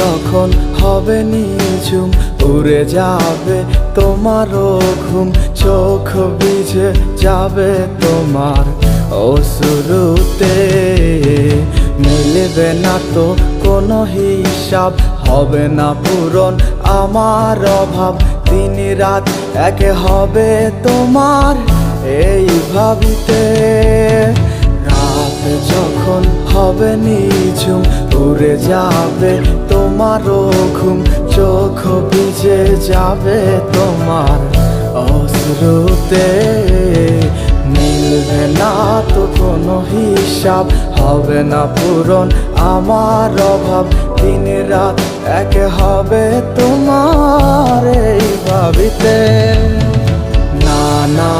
যখন হবে নিঝুম, উড়ে যাবে তোমারও ঘুম, চোখ ভিজে যাবে তোমার অসুরুতে মিলবে না তো কোনো হিসাব, হবে না পূরণ আমার অভাব। দিন রাত একে হবে তোমার এই ভাবিতে। যখন হবে নিঝুম, উড়ে যাবে তোমারও ঘুম, চোখ ভিজে যাবে তোমার অশ্রুতে। মিলবে না তো কোনো হিসাব, হবে না পূরণ আমার অভাব দিন রাত একে হবে তোমার এই ভাবিতে। না না